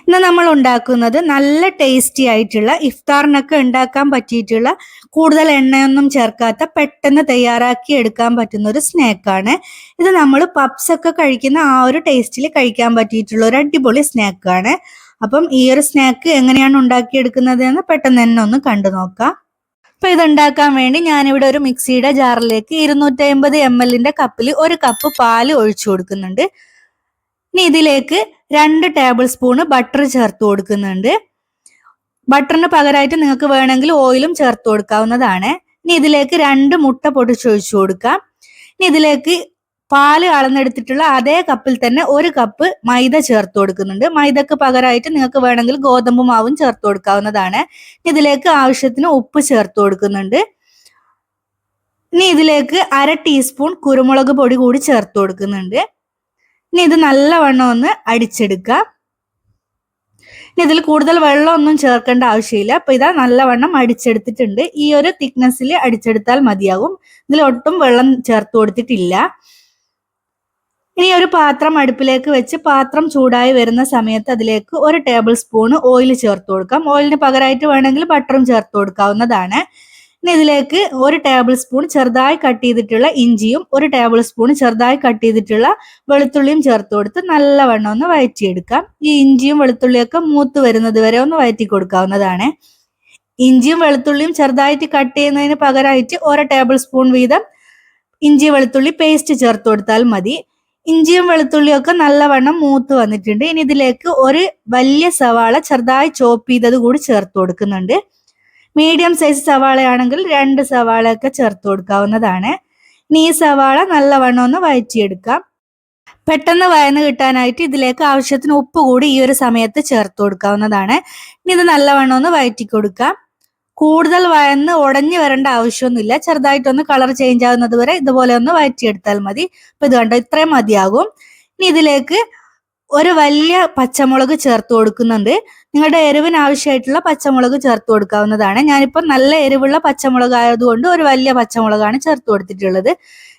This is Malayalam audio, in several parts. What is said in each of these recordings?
ഇന്ന് നമ്മൾ ഉണ്ടാക്കുന്നത് നല്ല ടേസ്റ്റി ആയിട്ടുള്ള ഇഫ്താറിനൊക്കെ ഉണ്ടാക്കാൻ പറ്റിയിട്ടുള്ള കൂടുതൽ എണ്ണയൊന്നും ചേർക്കാത്ത പെട്ടെന്ന് തയ്യാറാക്കി എടുക്കാൻ പറ്റുന്ന ഒരു സ്നാക്കാണ് ഇത് നമ്മൾ പപ്സ് ഒക്കെ കഴിക്കുന്ന ആ ഒരു ടേസ്റ്റിൽ കഴിക്കാൻ പറ്റിയിട്ടുള്ള ഒരു അടിപൊളി സ്നാക്കാണ് അപ്പം ഈ ഒരു സ്നാക്ക് എങ്ങനെയാണ് ഉണ്ടാക്കിയെടുക്കുന്നത് എന്ന് പെട്ടെന്ന് തന്നെ ഒന്ന് കണ്ടു നോക്കാം. അപ്പൊ ഇത് ഉണ്ടാക്കാൻ വേണ്ടി ഞാനിവിടെ ഒരു മിക്സിയുടെ ജാറിലേക്ക് ഇരുന്നൂറ്റി അമ്പത് എം എല്ലിന്റെ കപ്പിൽ ഒരു കപ്പ് പാൽ ഒഴിച്ചു കൊടുക്കുന്നുണ്ട്. ഇനി ഇതിലേക്ക് രണ്ട് ടേബിൾ സ്പൂണ് ബട്ടർ ചേർത്ത് കൊടുക്കുന്നുണ്ട്. ബട്ടറിന് പകരമായിട്ട് നിങ്ങൾക്ക് വേണമെങ്കിൽ ഓയിലും ചേർത്ത് കൊടുക്കാവുന്നതാണ്. ഇനി ഇതിലേക്ക് രണ്ട് മുട്ട പൊടിച്ചൊഴിച്ചു കൊടുക്കാം. ഇനി ഇതിലേക്ക് പാൽ അളന്നെടുത്തിട്ടുള്ള അതേ കപ്പിൽ തന്നെ ഒരു കപ്പ് മൈദ ചേർത്ത് കൊടുക്കുന്നുണ്ട്. മൈദക്ക് പകരമായിട്ട് നിങ്ങൾക്ക് വേണമെങ്കിൽ ഗോതമ്പ് മാവും ചേർത്ത് കൊടുക്കാവുന്നതാണ്. ഇതിലേക്ക് ആവശ്യത്തിന് ഉപ്പ് ചേർത്ത് കൊടുക്കുന്നുണ്ട്. ഇനി ഇതിലേക്ക് അര ടീസ്പൂൺ കുരുമുളക് പൊടി കൂടി ചേർത്ത് കൊടുക്കുന്നുണ്ട്. ഇനി ഇത് നല്ലവണ്ണം ഒന്ന് അടിച്ചെടുക്കുക. ഇനി ഇതിൽ കൂടുതൽ വെള്ളമൊന്നും ചേർക്കേണ്ട ആവശ്യമില്ല. അപ്പൊ ഇതാ നല്ലവണ്ണം അടിച്ചെടുത്തിട്ടുണ്ട്. ഈ ഒരു തിക്നെസ്സിൽ അടിച്ചെടുത്താൽ മതിയാകും. ഇതിൽ ഒട്ടും വെള്ളം ചേർത്ത് കൊടുത്തിട്ടില്ല. ഇനി ഒരു പാത്രം അടുപ്പിലേക്ക് വെച്ച് പാത്രം ചൂടായി വരുന്ന സമയത്ത് അതിലേക്ക് ഒരു ടേബിൾ സ്പൂൺ ഓയിൽ ചേർത്ത് കൊടുക്കാം. ഓയിലിന് പകരമായിട്ട് വേണമെങ്കിൽ ബട്ടറും ചേർത്ത് കൊടുക്കാവുന്നതാണ്. ഇനി ഇതിലേക്ക് ഒരു ടേബിൾ സ്പൂൺ ചെറുതായി കട്ട് ചെയ്തിട്ടുള്ള ഇഞ്ചിയും ഒരു ടേബിൾ സ്പൂൺ ചെറുതായി കട്ട് ചെയ്തിട്ടുള്ള വെളുത്തുള്ളിയും ചേർത്ത് കൊടുത്ത് നല്ലവണ്ണം ഒന്ന് വഴറ്റിയെടുക്കാം ഈ ഇഞ്ചിയും വെളുത്തുള്ളിയൊക്കെ മൂത്ത് വരുന്നത് വരെ ഒന്ന് വഴറ്റി കൊടുക്കാവുന്നതാണ് ഇഞ്ചിയും വെളുത്തുള്ളിയും ചെറുതായിട്ട് കട്ട് ചെയ്യുന്നതിന് പകരമായിട്ട് ഒരു ടേബിൾ സ്പൂൺ വീതം ഇഞ്ചി വെളുത്തുള്ളി പേസ്റ്റ് ചേർത്ത് കൊടുത്താൽ മതി. ഇഞ്ചിയും വെളുത്തുള്ളിയും ഒക്കെ നല്ലവണ്ണം മൂത്ത് വന്നിട്ടുണ്ട്. ഇനി ഇതിലേക്ക് ഒരു വലിയ സവാള ചെറുതായി ചോപ്പ് ചെയ്തത് കൂടി ചേർത്ത് കൊടുക്കുന്നുണ്ട്. മീഡിയം സൈസ് സവാളയാണെങ്കിൽ രണ്ട് സവാളയൊക്കെ ചേർത്ത് കൊടുക്കാവുന്നതാണ്. ഇനി ഈ സവാള നല്ലവണ്ണം ഒന്ന് വഴറ്റിയെടുക്കാം പെട്ടെന്ന് വയന്ന് കിട്ടാനായിട്ട് ഇതിലേക്ക് ആവശ്യത്തിന് ഉപ്പ് കൂടി ഈ ഒരു സമയത്ത് ചേർത്ത് കൊടുക്കാവുന്നതാണ്. ഇനി ഇത് നല്ലവണ്ണം ഒന്ന് വഴറ്റി കൊടുക്കാം. കൂടുതൽ വയന്ന് ഉടഞ്ഞു വരേണ്ട ആവശ്യമൊന്നുമില്ല. ചെറുതായിട്ടൊന്ന് കളർ ചേഞ്ച് ആവുന്നത് വരെ ഇതുപോലെ ഒന്ന് വഴറ്റിയെടുത്താൽ മതി. അപ്പൊ ഇത് കണ്ടോ ഇത്രയും മതിയാകും. ഇനി ഇതിലേക്ക് ഒരു വലിയ പച്ചമുളക് ചേർത്ത് കൊടുക്കുന്നുണ്ട്. നിങ്ങളുടെ എരിവിന് ആവശ്യമായിട്ടുള്ള പച്ചമുളക് ചേർത്ത് കൊടുക്കാവുന്നതാണ്. ഞാനിപ്പോൾ നല്ല എരിവുള്ള പച്ചമുളക് ആയതുകൊണ്ട് ഒരു വലിയ പച്ചമുളകാണ് ചേർത്ത് കൊടുത്തിട്ടുള്ളത്.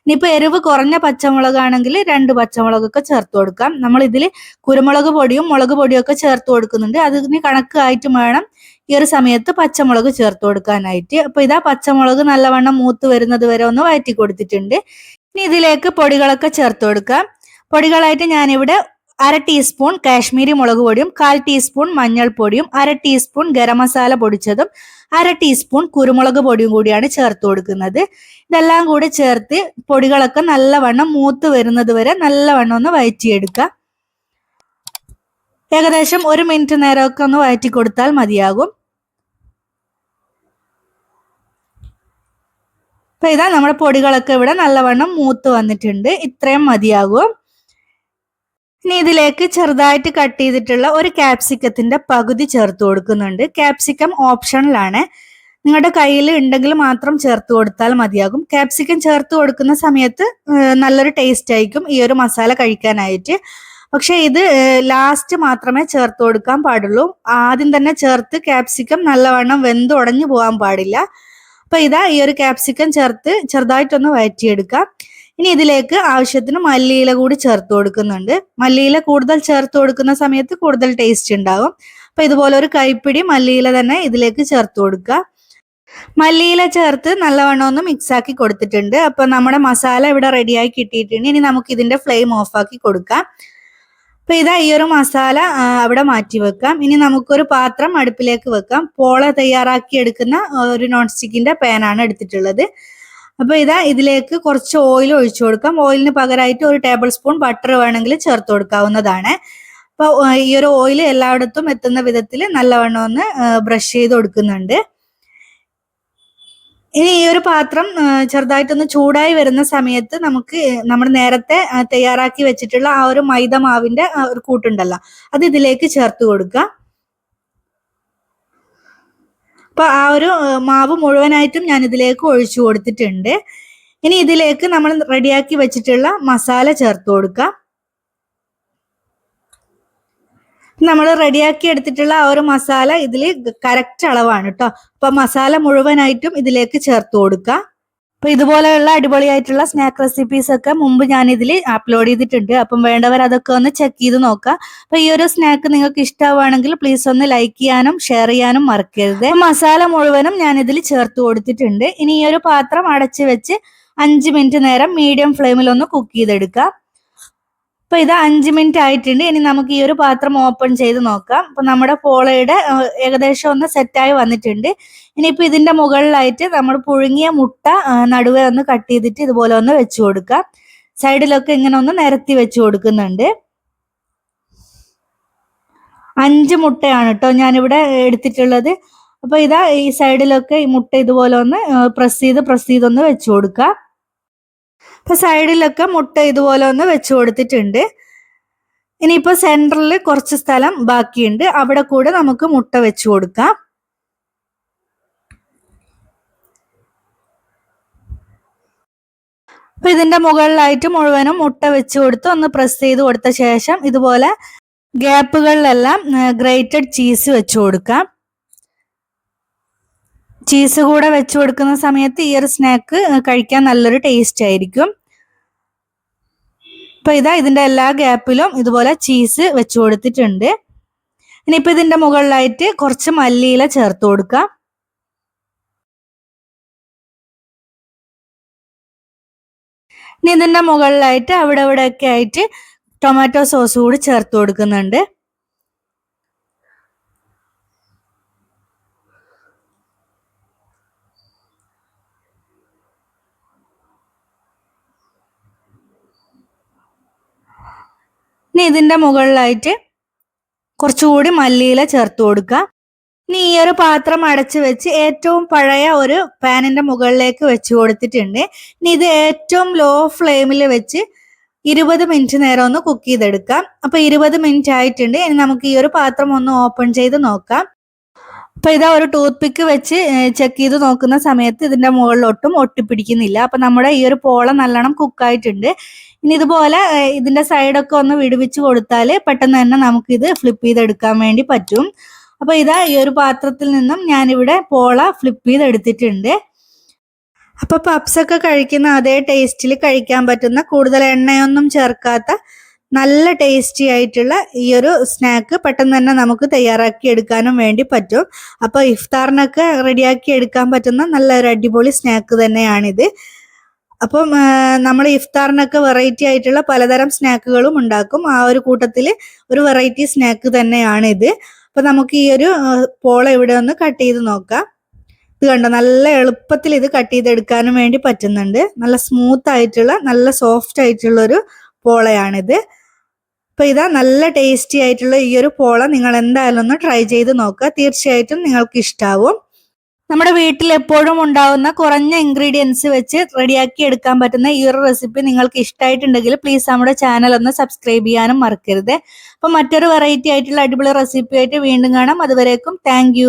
ഇനിയിപ്പോൾ എരിവ് കുറഞ്ഞ പച്ചമുളകാണെങ്കിൽ രണ്ട് പച്ചമുളകൊക്കെ ചേർത്ത് കൊടുക്കാം. നമ്മൾ ഇതിൽ കുരുമുളക് പൊടിയും മുളക് പൊടിയും ഒക്കെ ചേർത്ത് കൊടുക്കുന്നുണ്ട്. അതിന് കണക്കായിട്ട് വേണം ഈ ഒരു സമയത്ത് പച്ചമുളക് ചേർത്ത് കൊടുക്കാനായിട്ട്. അപ്പോൾ ഇതാ പച്ചമുളക് നല്ലവണ്ണം മൂത്ത് വരുന്നത് വരെ ഒന്ന് വഴറ്റി കൊടുത്തിട്ടുണ്ട് ഇനി ഇതിലേക്ക് പൊടികളൊക്കെ ചേർത്ത് കൊടുക്കാം. പൊടികളായിട്ട് ഞാനിവിടെ അര ടീസ്പൂൺ കാശ്മീരി മുളക് പൊടിയും കാൽ ടീസ്പൂൺ മഞ്ഞൾപ്പൊടിയും അര ടീസ്പൂൺ ഗരം മസാല പൊടിച്ചതും അര ടീസ്പൂൺ കുരുമുളക് പൊടിയും കൂടിയാണ് ചേർത്ത് കൊടുക്കുന്നത്. ഇതെല്ലാം കൂടി ചേർത്ത് പൊടികളൊക്കെ നല്ലവണ്ണം മൂത്ത് വരുന്നത് വരെ നല്ലവണ്ണം ഒന്ന് വയറ്റിയെടുക്കുക. ഏകദേശം ഒരു മിനിറ്റ് നേരമൊക്കെ ഒന്ന് വയറ്റി കൊടുത്താൽ മതിയാകും. അപ്പൊ ഇതാ നമ്മുടെ പൊടികളൊക്കെ ഇവിടെ നല്ലവണ്ണം മൂത്ത് വന്നിട്ടുണ്ട്. ഇത്രയും മതിയാകും. ഇനി ഇതിലേക്ക് ചെറുതായിട്ട് കട്ട് ചെയ്തിട്ടുള്ള ഒരു ക്യാപ്സിക്കത്തിന്റെ പകുതി ചേർത്ത് കൊടുക്കുന്നുണ്ട്. ക്യാപ്സിക്കം ഓപ്ഷണലാണ് നിങ്ങളുടെ കയ്യിൽ ഉണ്ടെങ്കിൽ മാത്രം ചേർത്ത് കൊടുത്താൽ മതിയാകും. ക്യാപ്സിക്കം ചേർത്ത് കൊടുക്കുന്ന സമയത്ത് നല്ലൊരു ടേസ്റ്റ് ആയിരിക്കും ഈ ഒരു മസാല കഴിക്കാനായിട്ട്. പക്ഷെ ഇത് ലാസ്റ്റ് മാത്രമേ ചേർത്ത് കൊടുക്കാൻ പാടുള്ളൂ. ആദ്യം തന്നെ ചേർത്ത് ക്യാപ്സിക്കം നല്ലവണ്ണം വെന്ത് ഉടഞ്ഞു പോകാൻ പാടില്ല. അപ്പൊ ഇതാ ഈ ഒരു ക്യാപ്സിക്കം ചേർത്ത് ചെറുതായിട്ടൊന്ന് വഴറ്റിയെടുക്കാം. ഇനി ഇതിലേക്ക് ആവശ്യത്തിന് മല്ലിയില കൂടി ചേർത്ത് കൊടുക്കുന്നുണ്ട്. മല്ലിയില കൂടുതൽ ചേർത്ത് കൊടുക്കുന്ന സമയത്ത് കൂടുതൽ ടേസ്റ്റ് ഉണ്ടാകും. അപ്പൊ ഇതുപോലെ ഒരു കൈപ്പിടി മല്ലിയില തന്നെ ഇതിലേക്ക് ചേർത്ത് കൊടുക്കുക. മല്ലിയില ചേർത്ത് നല്ലവണ്ണം ഒന്ന് മിക്സ് ആക്കി കൊടുത്തിട്ടുണ്ട്. അപ്പൊ നമ്മുടെ മസാല ഇവിടെ റെഡിയായി കിട്ടിയിട്ടുണ്ട്. ഇനി നമുക്ക് ഇതിന്റെ ഫ്ലെയിം ഓഫ് ആക്കി കൊടുക്കാം. അപ്പൊ ഇതാ ഈ ഒരു മസാല അവിടെ മാറ്റി വെക്കാം. ഇനി നമുക്കൊരു പാത്രം അടുപ്പിലേക്ക് വെക്കാം. പോള തയ്യാറാക്കി എടുക്കുന്ന ഒരു നോൺ സ്റ്റിക്കിന്റെ പാനാണ് എടുത്തിട്ടുള്ളത്. അപ്പൊ ഇതാ ഇതിലേക്ക് കുറച്ച് ഓയിൽ ഒഴിച്ചു കൊടുക്കാം. ഓയിലിന് പകരമായിട്ട് ഒരു ടേബിൾ സ്പൂൺ ബട്ടർ വേണമെങ്കിൽ ചേർത്ത് കൊടുക്കാവുന്നതാണ്. അപ്പൊ ഈ ഒരു ഓയിൽ എല്ലായിടത്തും എത്തുന്ന വിധത്തിൽ നല്ലവണ്ണം ഒന്ന് ബ്രഷ് ചെയ്ത് കൊടുക്കുന്നുണ്ട്. ഇനി ഈ ഒരു പാത്രം ചെറുതായിട്ടൊന്ന് ചൂടായി വരുന്ന സമയത്ത് നമുക്ക് നമ്മൾ നേരത്തെ തയ്യാറാക്കി വെച്ചിട്ടുള്ള ആ ഒരു മൈദ മാവിന്റെ ഒരു കൂട്ടുണ്ടല്ലോ അത് ഇതിലേക്ക് ചേർത്ത് കൊടുക്കുക. അപ്പൊ ആ ഒരു മാവ് മുഴുവനായിട്ടും ഞാൻ ഇതിലേക്ക് ഒഴിച്ചു കൊടുത്തിട്ടുണ്ട്. ഇനി ഇതിലേക്ക് നമ്മൾ റെഡിയാക്കി വെച്ചിട്ടുള്ള മസാല ചേർത്ത് കൊടുക്കാം. നമ്മൾ റെഡിയാക്കി എടുത്തിട്ടുള്ള ആ ഒരു മസാല ഇതിൽ കറക്റ്റ് അളവാണ് കേട്ടോ അപ്പൊ മസാല മുഴുവനായിട്ടും ഇതിലേക്ക് ചേർത്ത് കൊടുക്കുക അപ്പൊ ഇതുപോലെയുള്ള അടിപൊളിയായിട്ടുള്ള സ്നാക്ക് റെസിപ്പീസ് ഒക്കെ മുമ്പ് ഞാൻ ഇതിൽ അപ്ലോഡ് ചെയ്തിട്ടുണ്ട്. അപ്പം വേണ്ടവർ അതൊക്കെ ഒന്ന് ചെക്ക് ചെയ്ത് നോക്കുക അപ്പൊ ഈ ഒരു സ്നാക്ക് നിങ്ങൾക്ക് ഇഷ്ടമാണെങ്കിൽ പ്ലീസ് ഒന്ന് ലൈക്ക് ചെയ്യാനും ഷെയർ ചെയ്യാനും മറക്കരുത്. മസാല മുഴുവനും ഞാൻ ഇതിൽ ചേർത്ത് കൊടുത്തിട്ടുണ്ട്. ഇനി ഈ ഒരു പാത്രം അടച്ചു വെച്ച് അഞ്ച് മിനിറ്റ് നേരം മീഡിയം ഫ്ലെയിമിൽ ഒന്ന് കുക്ക് ചെയ്തെടുക്കാം. അപ്പൊ ഇത് അഞ്ച് മിനിറ്റ് ആയിട്ടുണ്ട്. ഇനി നമുക്ക് ഈ ഒരു പാത്രം ഓപ്പൺ ചെയ്ത് നോക്കാം. അപ്പൊ നമ്മുടെ പോളയുടെ ഏകദേശം ഒന്ന് സെറ്റായി വന്നിട്ടുണ്ട്. ഇനിയിപ്പോ ഇതിന്റെ മുകളിലായിട്ട് നമ്മൾ പുഴുങ്ങിയ മുട്ട നടുവേ ഒന്ന് കട്ട് ചെയ്തിട്ട് ഇതുപോലെ ഒന്ന് വെച്ചു കൊടുക്കാം. സൈഡിലൊക്കെ ഇങ്ങനെ ഒന്ന് നിരത്തി വെച്ചു കൊടുക്കുന്നുണ്ട്. അഞ്ച് മുട്ടയാണ് കേട്ടോ ഞാനിവിടെ എടുത്തിട്ടുള്ളത്. അപ്പൊ ഇതാ ഈ സൈഡിലൊക്കെ ഈ മുട്ട ഇതുപോലെ ഒന്ന് പ്രസ് ചെയ്ത് പ്രസ് ചെയ്തൊന്ന് വെച്ചു കൊടുക്കുക അപ്പൊ സൈഡിലൊക്കെ മുട്ട ഇതുപോലെ ഒന്ന് വെച്ചു കൊടുത്തിട്ടുണ്ട്. ഇനിയിപ്പോ സെന്ററിൽ കുറച്ച് സ്ഥലം ബാക്കിയുണ്ട്. അവിടെ കൂടെ നമുക്ക് മുട്ട വെച്ചു കൊടുക്കാം. അപ്പൊ ഇതിന്റെ മുകളിലായിട്ട് മുഴുവനും മുട്ട വെച്ച് കൊടുത്ത് ഒന്ന് പ്രസ് ചെയ്ത് കൊടുത്ത ശേഷം ഇതുപോലെ ഗ്യാപ്പുകളിലെല്ലാം ഗ്രേറ്റഡ് ചീസ് വെച്ചു കൊടുക്കാം. ചീസ് കൂടെ വെച്ചു കൊടുക്കുന്ന സമയത്ത് ഈ ഒരു സ്നാക്ക് കഴിക്കാൻ നല്ലൊരു ടേസ്റ്റ് ആയിരിക്കും. ഇപ്പൊ ഇതാ ഇതിന്റെ എല്ലാ ഗ്യാപ്പിലും ഇതുപോലെ ചീസ് വെച്ചു കൊടുത്തിട്ടുണ്ട്. ഇനിയിപ്പോ ഇതിന്റെ മുകളിലായിട്ട് കുറച്ച് മല്ലിയില ചേർത്ത് കൊടുക്കാം. ഇനി ഇതിന്റെ മുകളിലായിട്ട് അവിടെ ഇവിടെയൊക്കെ ആയിട്ട് ടൊമാറ്റോ സോസ് കൂടി ചേർത്ത് കൊടുക്കുന്നുണ്ട്. ഇനി ഇതിന്റെ മുകളിലായിട്ട് കുറച്ചുകൂടി മല്ലിയില ചേർത്ത് കൊടുക്കുക. ഇനി ഈ ഒരു പാത്രം അടച്ചു വെച്ച് ഏറ്റവും പഴയ ഒരു പാനിന്റെ മുകളിലേക്ക് വെച്ച് കൊടുത്തിട്ടുണ്ട്. ഇനി ഇത് ഏറ്റവും ലോ ഫ്ലെയിമിൽ വെച്ച് ഇരുപത് മിനിറ്റ് നേരം ഒന്ന് കുക്ക് ചെയ്തെടുക്കാം. അപ്പൊ ഇരുപത് മിനിറ്റ് ആയിട്ടുണ്ട്. ഇനി നമുക്ക് ഈ ഒരു പാത്രം ഒന്ന് ഓപ്പൺ ചെയ്ത് നോക്കാം. അപ്പൊ ഇതാ ഒരു ടൂത്ത് പിക്ക് വെച്ച് ചെക്ക് ചെയ്ത് നോക്കുന്ന സമയത്ത് ഇതിന്റെ മുകളിലൊട്ടും ഒട്ടിപ്പിടിക്കുന്നില്ല. അപ്പൊ നമ്മുടെ ഈ ഒരു പോള നല്ലോണം കുക്കായിട്ടുണ്ട്. ഇനി ഇതുപോലെ ഇതിന്റെ സൈഡൊക്കെ ഒന്ന് വിടുവിച്ച് കൊടുത്താൽ പെട്ടെന്ന് തന്നെ നമുക്ക് ഇത് ഫ്ലിപ്പ് ചെയ്തെടുക്കാൻ വേണ്ടി പറ്റും. അപ്പൊ ഇതാ ഈ ഒരു പാത്രത്തിൽ നിന്നും ഞാനിവിടെ പോള ഫ്ലിപ്പ് ചെയ്തെടുത്തിട്ടുണ്ട്. അപ്പൊ പപ്സ് ഒക്കെ കഴിക്കുന്ന അതേ ടേസ്റ്റിൽ കഴിക്കാൻ പറ്റുന്ന കൂടുതൽ എണ്ണയൊന്നും ചേർക്കാത്ത നല്ല ടേസ്റ്റി ആയിട്ടുള്ള ഈ ഒരു സ്നാക്ക് പെട്ടെന്ന് തന്നെ നമുക്ക് തയ്യാറാക്കി എടുക്കാനും വേണ്ടി പറ്റും. അപ്പോൾ ഇഫ്താറിനൊക്കെ റെഡിയാക്കി എടുക്കാൻ പറ്റുന്ന നല്ലൊരു അടിപൊളി സ്നാക്ക് തന്നെയാണിത്. അപ്പം നമ്മൾ ഇഫ്താറിനൊക്കെ വെറൈറ്റി ആയിട്ടുള്ള പലതരം സ്നാക്കുകളും ഉണ്ടാക്കും. ആ ഒരു കൂട്ടത്തിൽ ഒരു വെറൈറ്റി സ്നാക്ക് തന്നെയാണ് ഇത്. അപ്പൊ നമുക്ക് ഈ ഒരു പോള ഇവിടെ ഒന്ന് കട്ട് ചെയ്ത് നോക്കാം. ഇത് കണ്ടോ? നല്ല എളുപ്പത്തിൽ ഇത് കട്ട് ചെയ്തെടുക്കാനും വേണ്ടി പറ്റുന്നുണ്ട്. നല്ല സ്മൂത്ത് ആയിട്ടുള്ള നല്ല സോഫ്റ്റ് ആയിട്ടുള്ള ഒരു പോളയാണിത്. അപ്പൊ ഇതാ നല്ല ടേസ്റ്റി ആയിട്ടുള്ള ഈ ഒരു പോള. നിങ്ങൾ എന്തായാലും ഒന്ന് ട്രൈ ചെയ്ത് നോക്കുക. തീർച്ചയായിട്ടും നിങ്ങൾക്ക് ഇഷ്ടാവും. നമ്മുടെ വീട്ടിൽ എപ്പോഴും ഉണ്ടാവുന്ന കുറഞ്ഞ ഇൻഗ്രീഡിയൻസ് വെച്ച് റെഡിയാക്കി എടുക്കാൻ പറ്റുന്ന ഈ ഒരു റെസിപ്പി നിങ്ങൾക്ക് ഇഷ്ടമായിട്ടുണ്ടെങ്കിൽ പ്ലീസ് നമ്മുടെ ചാനൽ ഒന്ന് സബ്സ്ക്രൈബ് ചെയ്യാനും മറക്കരുത്. അപ്പൊ മറ്റൊരു വെറൈറ്റി ആയിട്ടുള്ള അടിപൊളി റെസിപ്പി ആയിട്ട് വീണ്ടും കാണാം. അതുവരേക്കും താങ്ക്